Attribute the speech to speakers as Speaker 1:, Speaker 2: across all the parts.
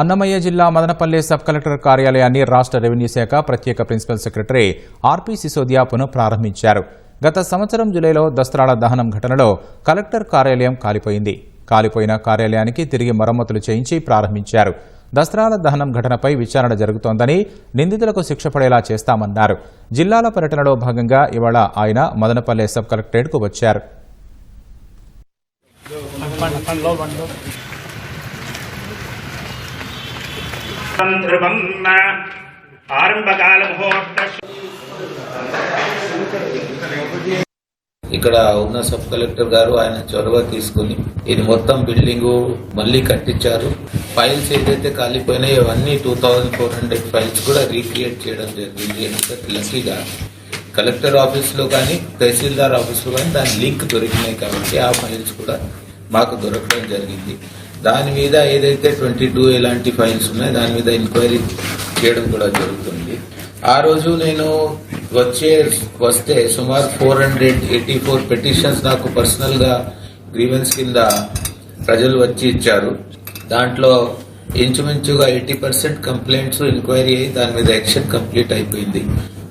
Speaker 1: అన్నమయ్య జిల్లా Madanapalle sub collector కార్యాలయాన్ని రాష్ట్ర రెవెన్యూ శాఖ ప్రత్యేక ప్రిన్సిపల్ సెక్రటరీ ఆర్పి సిసోదియా పునఃప్రారంభించారు. గత సంవత్సరం జూలైలో దసరాల దహనం ఘటనలో కలెక్టర్ కార్యాలయం కాలిపోయింది. కాలిపోయిన కార్యాలయానికి తిరిగి మరమ్మతులు చేయించి ప్రారంభించారు. దసరాల దహనం ఘటనపై విచారణ జరుగుతోందని నిందితులకు శిక్ష పడేలా చేస్తామన్నారు. జిల్లాల పర్యటనలో భాగంగా ఇవాళ ఆయన మదనపల్లె సబ్ కలెక్టరేట్కు వచ్చారు.
Speaker 2: ఆరంభకాల
Speaker 3: ఇక్కడ ఉన్న సబ్ కలెక్టర్ గారు ఆయన చొరవ తీసుకుని ఇది మొత్తం బిల్డింగ్ మళ్ళీ కట్టించారు. ఫైల్స్ ఏదైతే కాలిపోయినాయో అవన్నీ two thousand four hundred files కూడా రీక్రియేట్ చేయడం జరిగింది అంటే లక్కీగా కలెక్టర్ ఆఫీస్లో కానీ తహసీల్దార్ ఆఫీస్లో కానీ దాని లింక్ దొరికినాయి కాబట్టి ఆ ఫైల్స్ కూడా మాకు దొరకడం జరిగింది. దాని మీద ఏదైతే ట్వంటీ టూ ఎలాంటి ఫైల్స్ ఉన్నాయో దాని మీద ఎంక్వైరీ చేయడం కూడా జరుగుతుంది. ఆ రోజు నేను వచ్చే వస్తే సుమారు four hundred eighty four petitions నాకు పర్సనల్గా గ్రీవెన్స్ కింద ప్రజలు వచ్చి ఇచ్చారు. దాంట్లో ఇంచుమించుగా ఎయిటీ పర్సెంట్ కంప్లైంట్స్ ఎంక్వైరీ అయ్యి దాని మీద యాక్షన్ కంప్లీట్ అయిపోయింది.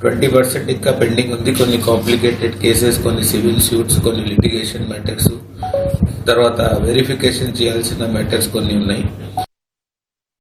Speaker 3: ట్వంటీ పర్సెంట్ ఇంకా పెండింగ్ ఉంది. కొన్ని కాంప్లికేటెడ్ కేసెస్ కొన్ని సివిల్ సూట్స్ కొన్ని లిటిగేషన్ మ్యాటర్స్. తర్వాత వెరిఫికేషన్ చేయాల్సిన మ్యాటర్స్ కొన్ని ఉన్నాయి.